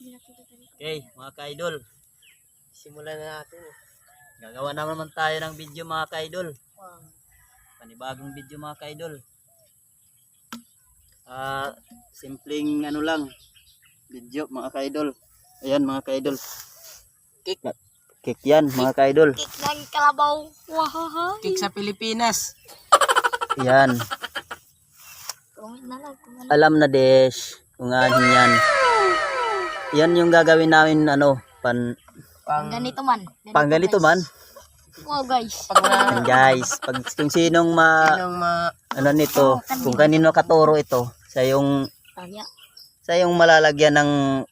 Okay, mga ka-idol. Simulan na natin. Gagawa na naman tayo ng video mga ka-idol. Panibagong video mga ka-idol. Ah, simpleng ano lang. Video mga ka-idol. Ayan mga ka-idol. Cake. Cake yan mga ka-idol. Cake ng kalabaw. Wahaha. Cake sa Pilipinas. Yan. Alam na Desh. Kung ano yan. Yan yung gagawin namin ano. Pan, Pang, Ganito man. pang ganito man. Wow guys. pag Yan guys. Pag kung sinong ma, sinong ma, ano nito. Kung kanino katuro ito. Sa yung, Tanya. sa yung malalagyan ng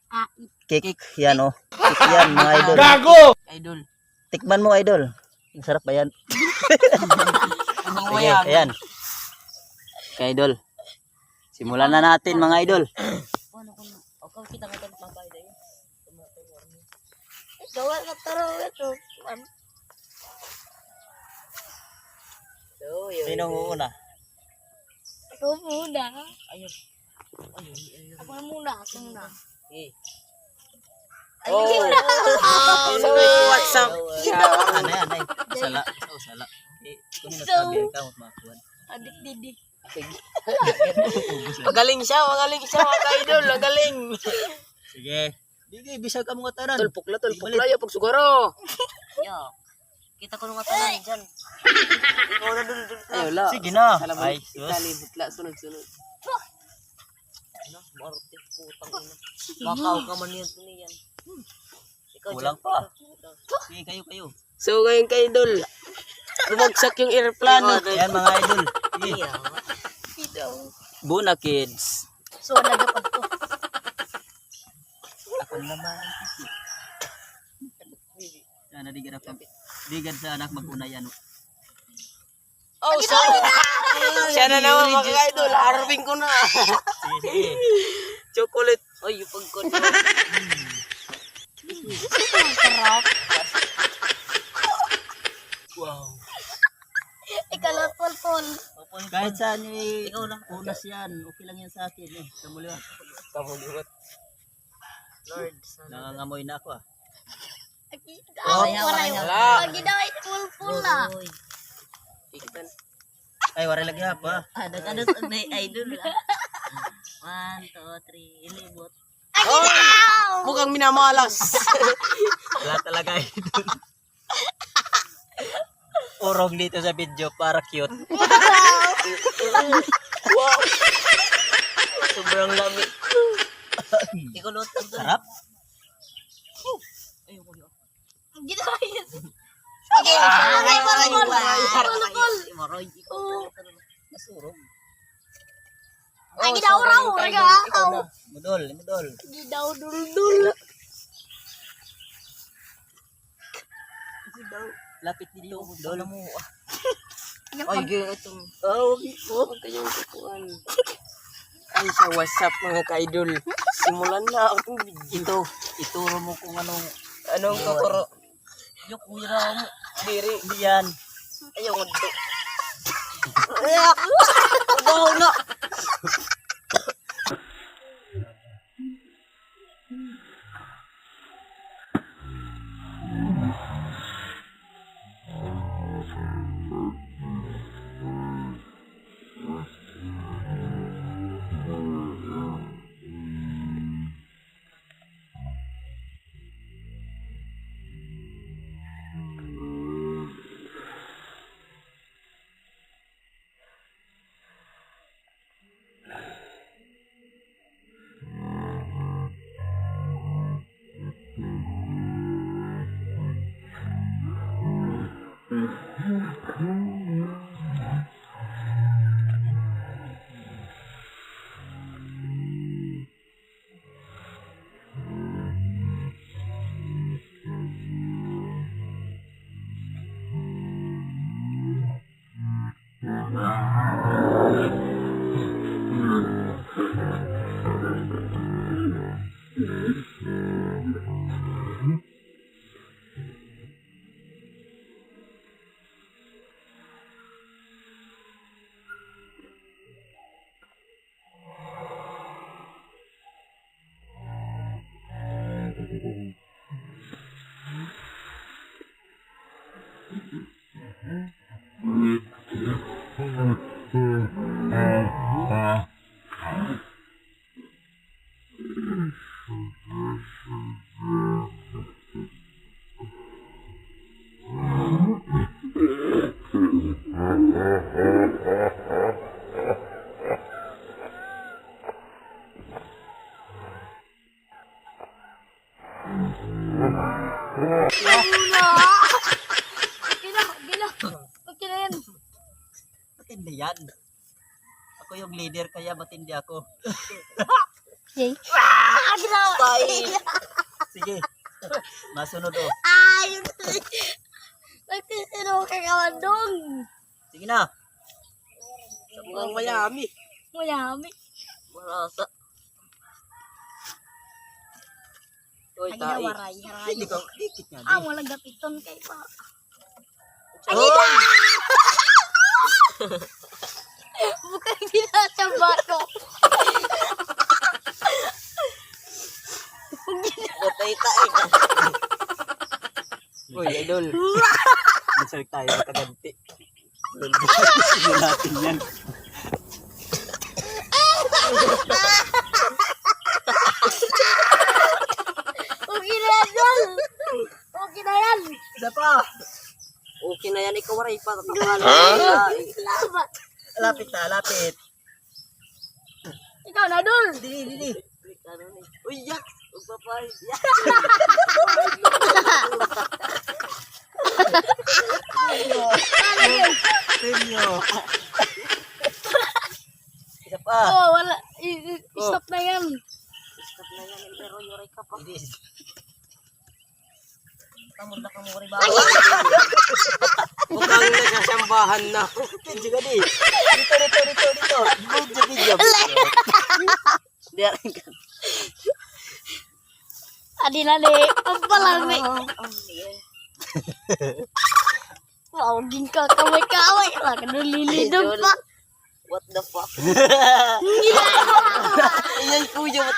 Ah, cake. Yan oh. Cake yan mga idol. idol. Tikman mo idol. Ang sarap ba yan? Sige, ayan. Okay, idol. Simulan na natin mga idol. ano na. Okay, kita ka tayo mabay na yun. Gawa na taro ito. Ano? So, yun. Sino una? Ako muna. Ayun. Ayun. Ako muna. Ako muna. Eh. Oh. So, what's up? Ano yan ay? Sala. Oh, sala. Eh, kung nasabi ka, makuha. Adik didi. Magaling siya, magaling siya mga ka-idol. Magaling. Sige. Sige, bisag ka mga tanan. Tulpok la, tulpok la. Yapag sugaro. Yo. Kita ko nung katalan dyan. Ikaw na dun, dun. Ayaw la. Sige na. Ay, sus. italibot la, sunod, sunod. Ano? Marte, putang ina. Makaw ka man yan, yan. Ikaw Kulang dyan. pa. Sige, kayo, kayo. So, ngayon ka-idol. Bumagsak yung airplano. Ayan mga idol. Sige. Ito. Buna kids. So, nagapag to. Ako naman ang kiki. Yan, nadigad ako. Digad sa anak mag-una yan. Oh, sorry. Siya na naman mga ka-idol. Harving ko na. Chocolate. Ay, yung pagkot. Sarap. wow. Ikalatol-tol. Kahit saan eh, unas yan. Okay lang yan sa akin eh. Kamuliwan. Kamuliwat. Lord. Nangangamoy na ako ah. Oh, waray. wala. Pag ginawit full-full na. Ikitan. Ay, wala lagi pa. Ada kada sa idol lah. One, two, three, ilibot. Oh! Mukhang minamalas. Wala talaga idol. Urong dito sa video para cute. wow. Sobrang lamig. Ikulot ang Sarap. Ginawit. Sige, waray, waray, waray. Full-full. Maroy. Oh. Nasurong. Ay, ginauraw. Ragaw. Mudol, mudol. Gidaw-dul-dul. Lapit dito, mudol. mo. Ay, ganyan itong... Oh, huwag kayong kukuhan. Ay, sa WhatsApp mga ka-idol. Simulan na ang video. Ito, ituro mo kung anong Anong tuturo? yung kuya mo. Diri. Hindi yan. Ayaw dito. Ayak! Baho na! Ha ha ha ha ha. Matindi yan. Ako yung leader kaya matindi ako. Jay. Ah. Sige. Masunod oh. Ay, Nagtitiro ka ka dong. Sige na. Ang mayami. Mayami. Marasa. Uy, Ay, tai. nawaray. Hindi ko. Dikit nga. Ah, wala gapiton kay pa. Oh! Bukan ginasamba ko. Patay tayo ka. Uy, idol. Masalik tayo makaganti. Sige natin yan. Okay na yan. Okay na yan. Isa pa. Okay na yan, ikaw waray pa. Salamat. Lapit na, lapit. Ikaw na, Dol. Dili, dili. Uy, yak! Magpapay. Yak! Premyo. Isa pa. Oh, wala. I- i- Stop na yan. Stop na yan, pero waray ka pa. Na ka mo waray ba? Mukhang nagsasambahan na. Video ka di. Dito, dito, dito, dito. Video, video. Diyan ka. Adi na di. Ang palami. Wow, din ka kaway-kaway. Wala ka nung lilidog pa. What the fuck? Gila. Ayan, kuya, matay.